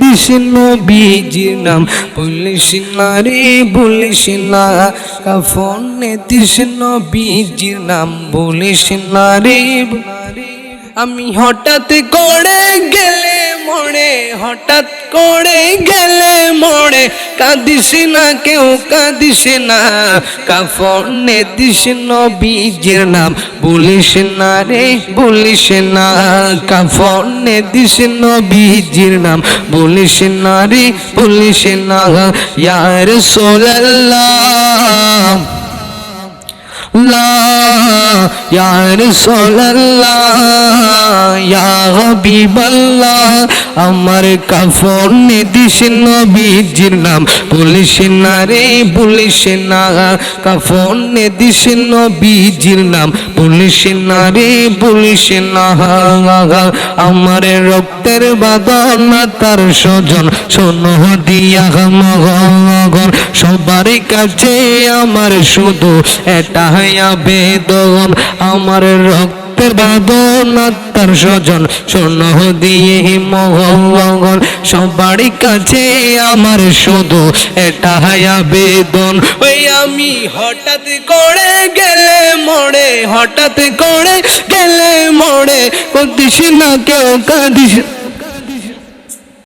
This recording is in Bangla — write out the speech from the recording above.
দিস নবীজির নাম। বলিস না রে, বলিস না। কাফনে দিস বীজির নাম। বলিস না রে, আমি হঠাৎ করে গেলে মরে, হঠাৎ করে গেলে কাঁদিস না কেউ কাঁদিস না কাফনে দিস নবীজির নাম বলিস না রে বলিস না কাফনে দিস নবীজির নাম বলিস না রে বলিস না ইয়ার সোল্লাহ লা, ইয়া রাসূলুল্লাহ। ইয়া হাবিবাল্লাহ, আমার কাফনে দিস নবীজির নাম। বলিস না রে, বলিস না, কাফনে দিস নবীজির নাম। বলিস না রে, বলিস না, আমার রক্তের বাদন তার স্বজন। শোনো দিয়া মগন সবার কাছে আমার শুধু এটা আবেদন। আমার রক্তের বাদন তার স্বজন শোনো দিয়ে মগন সবার কাছে আমার শুধু এটা আবেদন। ওই আমি হঠাৎ করে গেলে মরে, হঠাৎ করে গেলে মরে, কদিস না কেউ, কাঁদিস